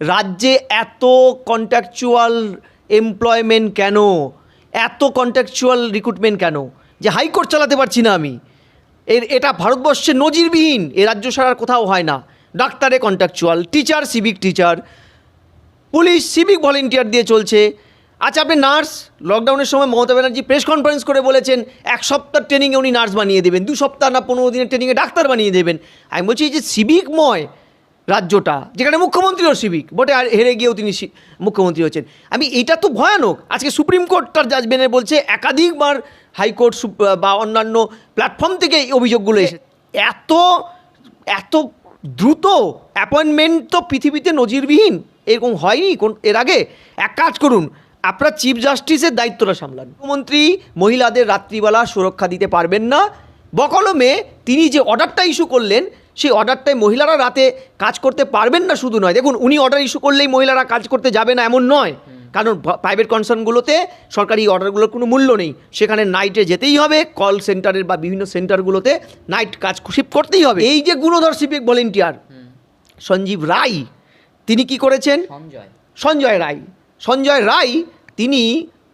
রাজ্যে এত contractual employment কেন? এত কন্ট্রাকচুয়াল রিক্রুটমেন্ট কেন? যে হাইকোর্ট চালাতে পারছি না আমি। এর, এটা ভারতবর্ষে নজিরবিহীন। এ রাজ্য ছাড়ার কোথাও হয় না। ডাক্তারে contractual teacher civic teacher police civic volunteer দিয়ে চলছে। আচ্ছা আপনি নার্স? লকডাউনের সময় মমতা ব্যানার্জি প্রেস কনফারেন্স করে বলেছেন, এক সপ্তাহ ট্রেনিংয়ে উনি নার্স বানিয়ে দেবেন, দু সপ্তাহ না পনেরো দিনের ট্রেনিংয়ে ডাক্তার বানিয়ে দেবেন। আমি বলছি যে সিভিকময় রাজ্যটা যেখানে মুখ্যমন্ত্রীও সিভিক বটে আর হেরে গিয়েও তিনি মুখ্যমন্ত্রী হচ্ছেন। আমি এটা তো ভয়ানক। আজকে সুপ্রিম কোর্ট তার জাজমেন্টে বলছে একাধিকবার হাইকোর্ট বা অন্যান্য প্ল্যাটফর্ম থেকে এই অভিযোগগুলো এসে এত এত দ্রুত অ্যাপয়েন্টমেন্ট তো পৃথিবীতে নজিরবিহীন। এরকম হয়নি কোন এর আগে। এক কাজ করুন আপনার চিফ জাস্টিসের দায়িত্বটা সামলান। মুখ্যমন্ত্রী মহিলাদের রাত্রিবেলা সুরক্ষা দিতে পারবেন না। বকলমে তিনি যে অর্ডারটা ইস্যু করলেন সেই অর্ডারটায় মহিলারা রাতে কাজ করতে পারবেন না শুধু নয়। দেখুন উনি অর্ডার ইস্যু করলেই মহিলারা কাজ করতে যাবে না এমন নয়। কারণ প্রাইভেট কনসার্নগুলোতে সরকারি অর্ডারগুলোর কোনো মূল্য নেই। সেখানে নাইটে যেতেই হবে কল সেন্টারের বা বিভিন্ন সেন্টারগুলোতে নাইট কাজ শিফট করতেই হবে। এই যে গুণধর সিভিক ভলেন্টিয়ার সঞ্জীব রায় তিনি কি করেছেন? সঞ্জয়। সঞ্জয় রায়। সঞ্জয় রায় তিনি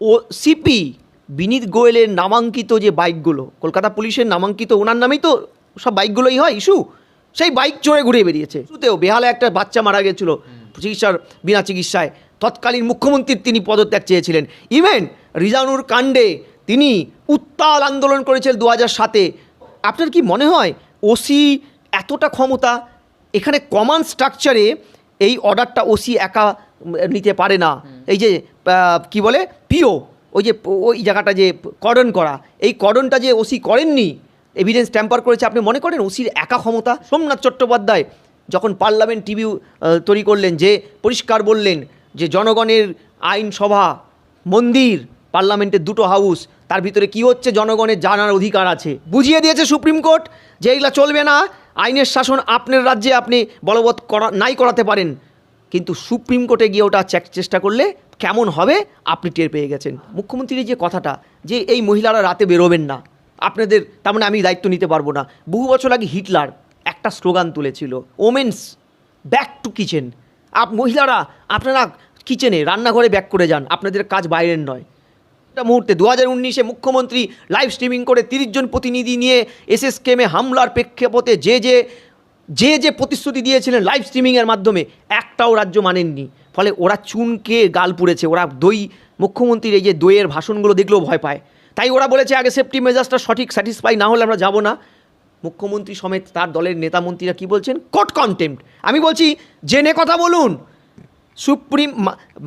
ও সিপি বিনীত গোয়েলের নামাঙ্কিত যে বাইকগুলো কলকাতা পুলিশের নামাঙ্কিত ওনার নামেই তো সব বাইকগুলোই হয় ইস্যু। সেই বাইক চড়ে ঘুরে বেরিয়েছে। শুরুতেও বেহালে একটা বাচ্চা মারা গেছিল চিকিৎসার বিনা চিকিৎসায়। তৎকালীন মুখ্যমন্ত্রীর তিনি পদত্যাগ চেয়েছিলেন। ইভেন রিজানুর কাণ্ডে তিনি উত্তাল আন্দোলন করেছিলেন দু হাজার সাতে। আপনার কি মনে হয় ওসি এতটা ক্ষমতা? এখানে কমান স্ট্রাকচারে এই অর্ডারটা ওসি একা নিতে পারে না। এই যে কি বলে? পিও ওই যে ওই জায়গাটা যে করণ করা। এই করণটা যে ওসি করেননি এভিডেন্স ট্যাম্পার করেছে। আপনি মনে করেন ওসির একা ক্ষমতা? সোমনাথ চট্টোপাধ্যায় যখন পার্লামেন্ট টিভি তৈরি করলেন, যে পরিষ্কার বললেন যে জনগণের আইনসভা, মন্দির পার্লামেন্টের দুটো হাউস তার ভিতরে কি হচ্ছে? জনগণের জানার অধিকার আছে। বুঝিয়ে দিয়েছে সুপ্রিম কোর্ট যে এগুলা চলবে না। আইনের শাসন আপনার রাজ্যে আপনি বলবৎ করা, নাই করাতে পারেন। কিন্তু সুপ্রিম কোর্টে গিয়ে ওটা চেক- চেষ্টা করলে কেমন হবে? আপনি টের পেয়ে গেছেন। মুখ্যমন্ত্রীর যে কথাটা, যে এই মহিলারা রাতে বেরোবেন না। আপনাদের, তার মানে আমি দায়িত্ব নিতে পারব না। বহু বছর আগে হিটলার একটা স্লোগান তুলেছিল ওমেন্স ব্যাক টু কিচেন আপ মহিলারা, আপনারা কিচেনে রান্নাঘরে ব্যাক করে যান, আপনাদের কাজ বাইরের নয়। একটা মুহূর্তে দু হাজার উনিশে মুখ্যমন্ত্রী লাইভ স্ট্রিমিং করে তিরিশ জন প্রতিনিধি নিয়ে এসএসকেমে হামলার প্রেক্ষাপটে যে যে যে যে প্রতিশ্রুতি দিয়েছিলেন লাইভ স্ট্রিমিংয়ের মাধ্যমে, একটাও রাজ্য মানেননি। ফলে ওরা চুনকে গাল পুড়েছে, ওরা দই, মুখ্যমন্ত্রীর এই যে দইয়ের ভাষণগুলো দেখলেও ভয় পায়। তাই ওরা বলেছে আগে সেফটি মেজার্সটা সঠিক স্যাটিসফাই না হলে আমরা যাব না। মুখ্যমন্ত্রী সমেত তার দলের নেতা মন্ত্রীরা কী বলছেন? কোর্ট কন্টেম্প আমি বলছি, জেনে কথা বলুন। সুপ্রিম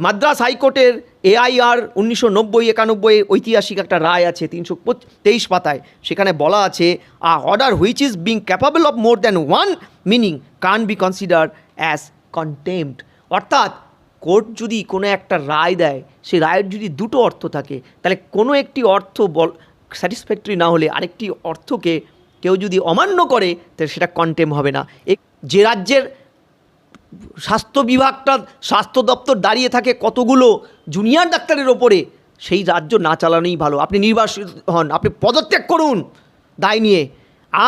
মাদ্রাস হাইকোর্টের এআইআর উনিশশো নব্বই একানব্বই ঐতিহাসিক একটা রায় আছে, তিনশো তেইশ পাতায়। সেখানে বলা আছে a order which is being capable of more than one meaning can be consider as contempt অর্থাৎ কোর্ট যদি কোনো একটা রায় দেয়, সেই রায়ের যদি দুটো অর্থ থাকে, তাহলে কোনো একটি অর্থ বল স্যাটিসফ্যাক্টরি না হলে আরেকটি অর্থকে কেউ যদি অমান্য করে, তাহলে সেটা কন্টেম হবে না। যে রাজ্যের স্বাস্থ্য বিভাগটা, স্বাস্থ্য দপ্তর দাঁড়িয়ে থাকে কতগুলো জুনিয়র ডাক্তারের ওপরে, সেই রাজ্য না চালানোই ভালো। আপনি নির্বাসিত হন, আপনি পদত্যাগ করুন দায় নিয়ে।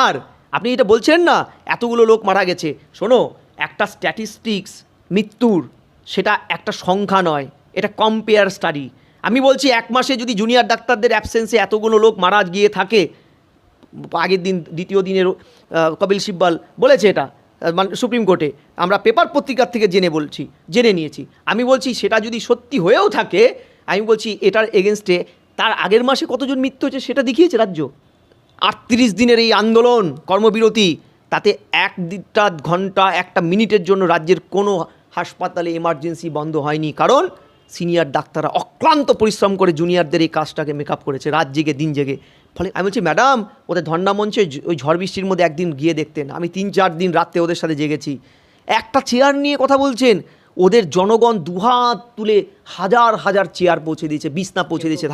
আর আপনি এটা বলছেন না, এতগুলো লোক মারা গেছে। শোনো, একটা স্ট্যাটিস্টিক্স মৃত্যুর সেটা একটা সংখ্যা নয়, এটা কম্পেয়ার স্টাডি আমি বলছি, এক মাসে যদি জুনিয়র ডাক্তারদের অ্যাবসেন্সে এতগুলো লোক মারা গিয়ে থাকে, আগের দিন, দ্বিতীয় দিনের কপিল সিব্বাল বলেছে এটা মানে সুপ্রিম কোর্টে। আমরা পেপার পত্রিকার থেকে জেনে বলছি, জেনে নিয়েছি। আমি বলছি, সেটা যদি সত্যি হয়েও থাকে, আমি বলছি, এটার এগেনস্টে তার আগের মাসে কতজন মৃত্যু হয়েছে সেটা দেখিয়েছে রাজ্য। আটত্রিশ দিনের এই আন্দোলন, কর্মবিরতি, তাতে এক দিনটা ঘণ্টা, একটা মিনিটের জন্য রাজ্যের কোনো হাসপাতালে এমার্জেন্সি বন্ধ হয়নি। কারণ সিনিয়র ডাক্তাররা অক্লান্ত পরিশ্রম করে জুনিয়রদের এই কাজটাকে মেকআপ করেছে রাত জেগে দিন জেগে। ফলে আমি বলছি ম্যাডাম ওদের ধর্ণা মঞ্চে ওই ঝড় বৃষ্টির মধ্যে একদিন গিয়ে দেখতেন আমি তিন চার দিন রাত্রে ওদের সাথে জেগেছি। একটা চেয়ার নিয়ে কথা বলছেন ওদের জনগণ দুহাত তুলে হাজার হাজার চেয়ার পৌঁছে দিয়েছে বিছনা পৌঁছে দিয়েছে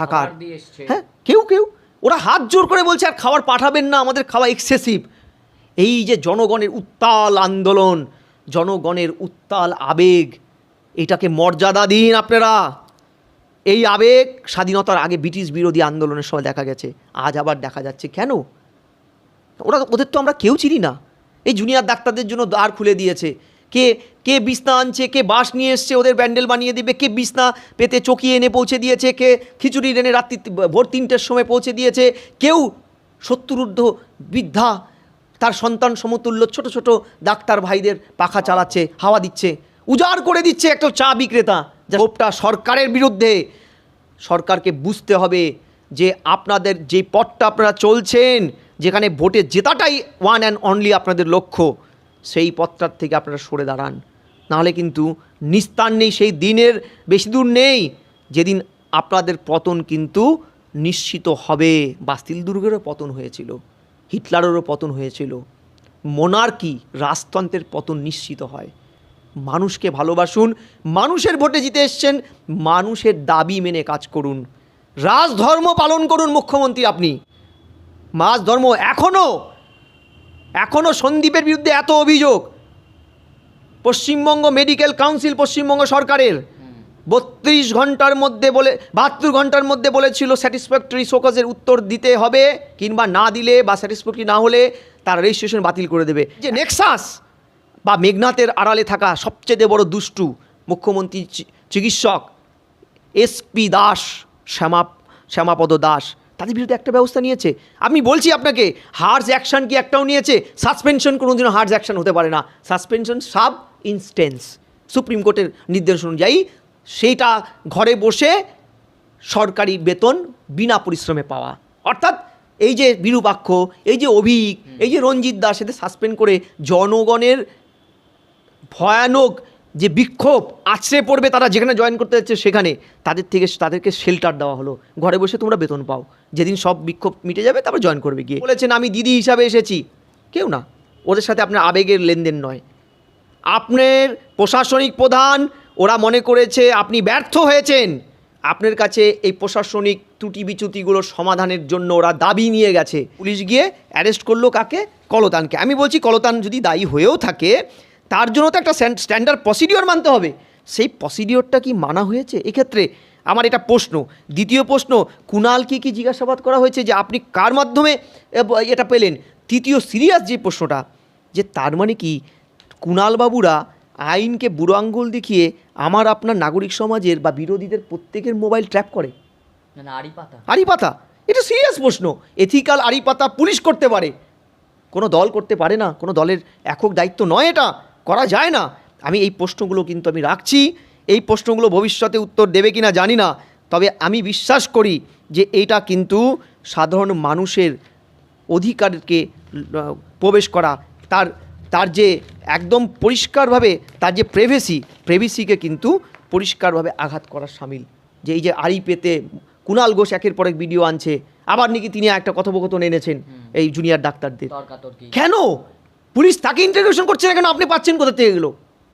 এসছে। হ্যাঁ কেউ কেউ। ওরা হাত জোর করে বলছে আর খাবার পাঠাবেন না আমাদের খাওয়া এক্সেসিভ এই যে জনগণের উত্তাল আন্দোলন জনগণের উত্তাল আবেগ, এটাকে মর্যাদা দিন আপনারা। এই আবেগ স্বাধীনতার আগে ব্রিটিশ বিরোধী আন্দোলনের সময় দেখা গেছে, আজ আবার দেখা যাচ্ছে। কেন? ওরা ওদের তো আমরা কেউ চিনি না। এই জুনিয়র ডাক্তারদের জন্য দ্বার খুলে দিয়েছে। কে কে বিছনা আনছে, কে বাঁশ নিয়ে এসছে, ওদের ব্যান্ডেল বানিয়ে দিবে, কে বিছনা পেতে চকিয়ে এনে পৌঁছে দিয়েছে, কে খিচুড়ি এনে রাত্রি ভোর তিনটের সময় পৌঁছে দিয়েছে, কেউ সত্তরূর্ধ বৃদ্ধা তার সন্তান সমতুল্য ছোট ছোট ডাক্তার ভাইদের পাখা চালাচ্ছে, হাওয়া দিচ্ছে, উজাড় করে দিচ্ছে একটা চা বিক্রেতা। ক্ষোভটা সরকারের বিরুদ্ধে। সরকারকে বুঝতে হবে যে আপনাদের যে পথটা আপনারা চলছেন, যেখানে ভোটে জেতাটাই ওয়ান অ্যান্ড অনলি আপনাদের লক্ষ্য, সেই পথটার থেকে আপনারা সরে দাঁড়ান। নাহলে কিন্তু নিস্তার নেই, সেই দিনের বেশি দূর নেই। যেদিন আপনাদের পতন কিন্তু নিশ্চিত হবে। বাস্তিল দুর্গেরও পতন হয়েছিল। হিটলারেরও পতন হয়েছিল। মোনার্কি রাজতন্ত্রের পতন নিশ্চিত হয়। মানুষকে ভালোবাসুন, মানুষের ভোটে জিতে এসছেন, মানুষের দাবি মেনে কাজ করুন। রাজধর্ম পালন করুন মুখ্যমন্ত্রী আপনি। ধর্ম এখনও এখনও সন্দীপের বিরুদ্ধে এত অভিযোগ। পশ্চিমবঙ্গ মেডিকেল কাউন্সিল পশ্চিমবঙ্গ সরকারের। বত্রিশ ঘণ্টার মধ্যে বলে, বাহাত্তর ঘণ্টার মধ্যে বলেছিল স্যাটিসফ্যাক্টরি শোকজের উত্তর দিতে হবে, কিংবা না দিলে বা স্যাটিসফ্যাক্টরি না হলে তার রেজিস্ট্রেশন বাতিল করে দেবে। যে নেক্সাস বা মেঘনাথের আড়ালে থাকা সবচেয়ে বড় দুষ্টু মুখ্যমন্ত্রী চিকিৎসক এসপি দাস শ্যামা শ্যামাপদ দাস, তাদের বিরুদ্ধে একটা ব্যবস্থা নিয়েছে। আমি বলছি আপনাকে হার্জ অ্যাকশন কি একটাও নিয়েছে? সাসপেনশন কোনোদিনও হার্স অ্যাকশন হতে পারে না। সাসপেনশন সাব ইনস্টেন্স সুপ্রিম কোর্টের নির্দেশ অনুযায়ী সেইটা ঘরে বসে সরকারি বেতন বিনা পরিশ্রমে পাওয়া। অর্থাৎ এই যে বিরূপাক্ষ, এই যে অভিক, এই যে রঞ্জিত দাস এদের সাসপেন্ড করে জনগণের ভয়ানক যে বিক্ষোভ, আছড়ে পড়বে তারা যেখানে জয়েন করতে যাচ্ছে সেখানে, তাদের থেকে তাদেরকে শেল্টার দেওয়া হলো। ঘরে বসে তোমরা বেতন পাও। যেদিন সব বিক্ষোভ মিটে যাবে তারপর জয়েন করবে গিয়ে। বলেছেন, আমি দিদি হিসাবে এসেছি। কেউ না। ওদের সাথে আপনার আবেগের লেনদেন নয়। আপনার প্রশাসনিক প্রধান ওরা মনে করেছে আপনি ব্যর্থ হয়েছেন। আপনার কাছে এই প্রশাসনিক ত্রুটি বিচ্যুতিগুলোর সমাধানের জন্য ওরা দাবি নিয়ে গেছে। পুলিশ গিয়ে অ্যারেস্ট করল কাকে? কলতানকে। আমি বলছি, কলতান যদি দায়ী হয়েও থাকে, তার জন্য তো একটা স্ট্যান্ডার্ড প্রসিডিওর মানতে হবে। সেই প্রসিডিওরটা কি মানা হয়েছে? এক্ষেত্রে আমার এটা প্রশ্ন। দ্বিতীয় প্রশ্ন, কুণালকে কি জিজ্ঞাসাবাদ করা হয়েছে যে আপনি কার মাধ্যমে এটা পেলেন? তৃতীয় সিরিয়াস যে প্রশ্নটা, যে তার মানে কি, কুণালবাবুরা আইনকে বুড়ো আঙ্গুল দেখিয়ে আমার আপনার নাগরিক সমাজের বা বিরোধীদের প্রত্যেকের মোবাইল ট্র্যাপ করে। আড়ি পাতা এটা সিরিয়াস প্রশ্ন। এথিক্যাল আড়ি পাতা পুলিশ করতে পারে। কোনো দল করতে পারে না। কোনো দলের একক দায়িত্ব নয় এটা। করা যায় না। আমি এই প্রশ্নগুলো কিন্তু আমি রাখছি। এই প্রশ্নগুলো ভবিষ্যতে উত্তর দেবে কি না জানি না। তবে আমি বিশ্বাস করি যে এইটা কিন্তু সাধারণ মানুষের অধিকারকে প্রবেশ করা তার তার যে একদম পরিষ্কারভাবে তার যে প্রেভেসি প্রেভেসিকে কিন্তু পরিষ্কারভাবে আঘাত করার সামিল। যে এই যে আড়ি পেতে কুণাল ঘোষ একের পর এক ভিডিও আনছে আবার নাকি তিনি একটা কথোপকথন এনেছেন এই জুনিয়র ডাক্তারদের। কেন? পুলিশ তাকে ইন্টারভিউশন করছে না কেন? আপনি পাচ্ছেন কোথা থেকে এগুলো?